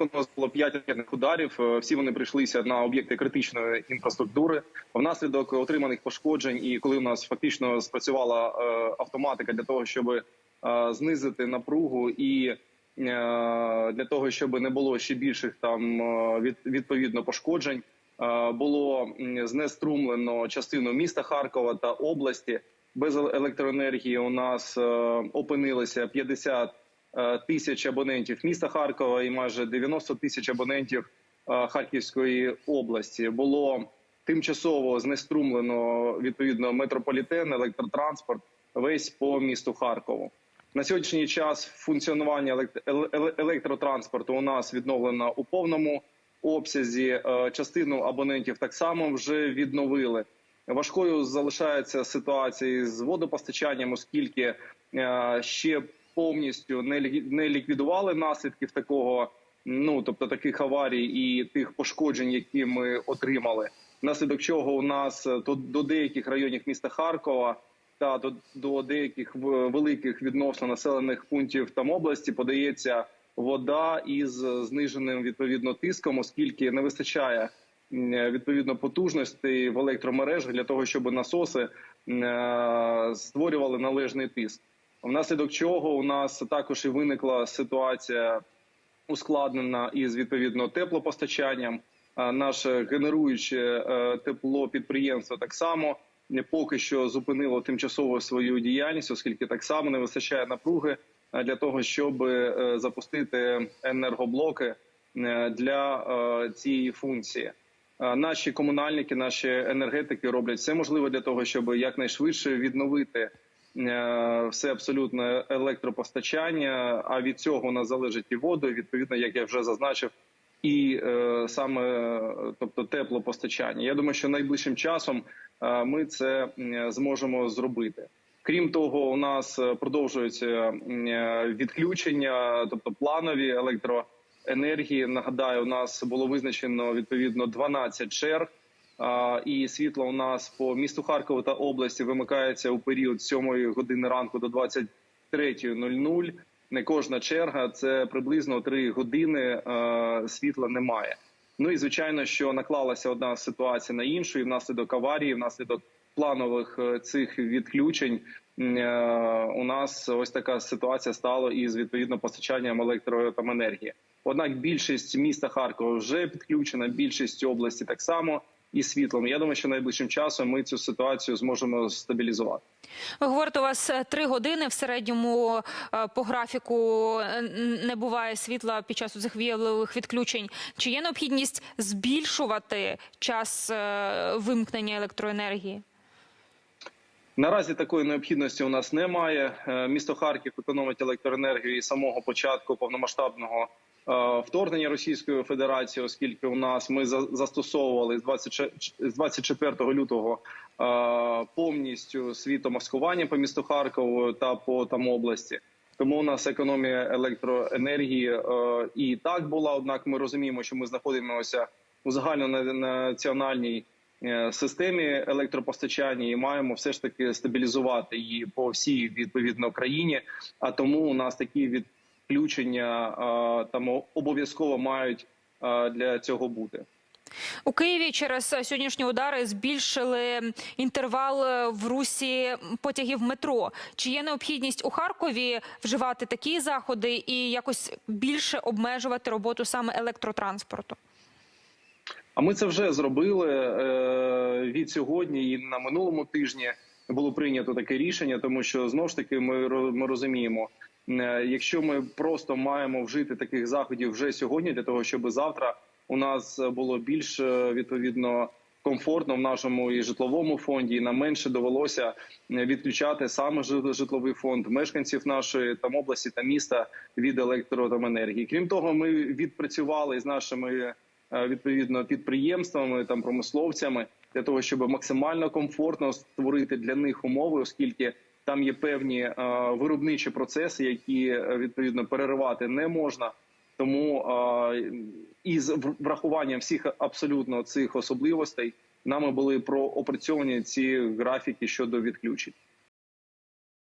У нас було п'ять ракетних ударів. Е, Всі вони прийшлися на об'єкти критичної інфраструктури. Внаслідок отриманих пошкоджень, і коли у нас фактично спрацювала е, автоматика для того, щоб е, знизити напругу і для того, щоб не було ще більших там від, відповідно пошкоджень, було знеструмлено частину міста Харкова та області. Без електроенергії у нас опинилося 50 е, тисяч абонентів міста Харкова і майже 90 тисяч абонентів е, Харківської області. Було тимчасово знеструмлено відповідно метрополітен, електротранспорт весь по місту Харкову. На сьогоднішній час функціонування еле- електротранспорту у нас відновлено у повному обсязі. Е, Частину абонентів так само вже відновили. Важкою залишається ситуація з водопостачанням, оскільки е, ще повністю не лі- ліквідували наслідків такого, ну тобто таких аварій і тих пошкоджень, які ми отримали. Внаслідок чого у нас е, до, до деяких районів міста Харкова та до, до деяких великих відносно населених пунктів там області подається вода із зниженим відповідно тиском, оскільки не вистачає відповідно потужностей в електромережах для того, щоб насоси е, створювали належний тиск. Внаслідок чого у нас також і виникла ситуація ускладнена із відповідно теплопостачанням. Наше генеруюче е, тепло підприємство так само не поки що зупинило тимчасово свою діяльність, оскільки так само не вистачає напруги е, для того, щоб е, запустити енергоблоки е, для е, цієї функції. Е, Наші комунальники, наші енергетики роблять все можливе для того, щоб якнайшвидше відновити е, все абсолютно електропостачання. А від цього у нас залежить і воду, і, відповідно, як я вже зазначив, і е, саме е, тобто теплопостачання. Я думаю, що найближчим часом е, ми це зможемо зробити. Крім того, у нас е, продовжуються е, відключення, тобто планові електроенергії. Нагадаю, у нас було визначено відповідно 12 черг. І світло у нас по місту Харкову та області вимикається у період з 7 години ранку до 23.00. Не кожна черга це приблизно 3 години світла немає. Ну і звичайно, що наклалася одна ситуація на іншу, і внаслідок аварії, внаслідок планових е, цих відключень е, у нас ось така ситуація стала із відповідно постачанням електроенергії. Однак більшість міста Харкова вже підключена, більшість області так само і світлом. Я думаю, що найближчим часом ми цю ситуацію зможемо стабілізувати. Ви говорите, у вас е, три години в середньому е, по графіку е, не буває світла під час цих віялових відключень. Чи є необхідність збільшувати час вимкнення електроенергії? Наразі такої необхідності у нас немає. Е, Місто Харків економить електроенергію із самого початку повномасштабного е, вторгнення Російської Федерації, оскільки у нас ми за- застосовували з 20 з 24 лютого е, повністю світомаскування по місту Харкову та по там області. Тому у нас економія електроенергії і так була. Однак ми розуміємо, що ми знаходимося у загальнонаціональній системі електропостачання і маємо все ж таки стабілізувати її по всій відповідно країні. А тому у нас такі відключення е, там обов'язково мають е, для цього бути. У Києві через е, сьогоднішні удари збільшили інтервал е, в русі потягів метро. Чи є необхідність у Харкові вживати такі заходи і якось більше обмежувати роботу саме електротранспорту? А ми це вже зробили е, від сьогодні і на минулому тижні було прийнято таке рішення, тому що знову ж таки ми, ми розуміємо, е, якщо ми просто маємо вжити таких заходів вже сьогодні, для того, щоб завтра у нас було більш е, відповідно комфортно в нашому і житловому фонді, і нам менше довелося відключати саме жи- житловий фонд мешканців нашої там області та міста від електроенергії. Крім того, ми відпрацювали з нашими відповідно підприємствами там промисловцями для того, щоб максимально комфортно створити для них умови, оскільки там є певні е, виробничі процеси, які е, відповідно переривати не можна. Тому е, із врахуванням всіх абсолютно цих особливостей нами були проопрацьовані ці графіки щодо відключень.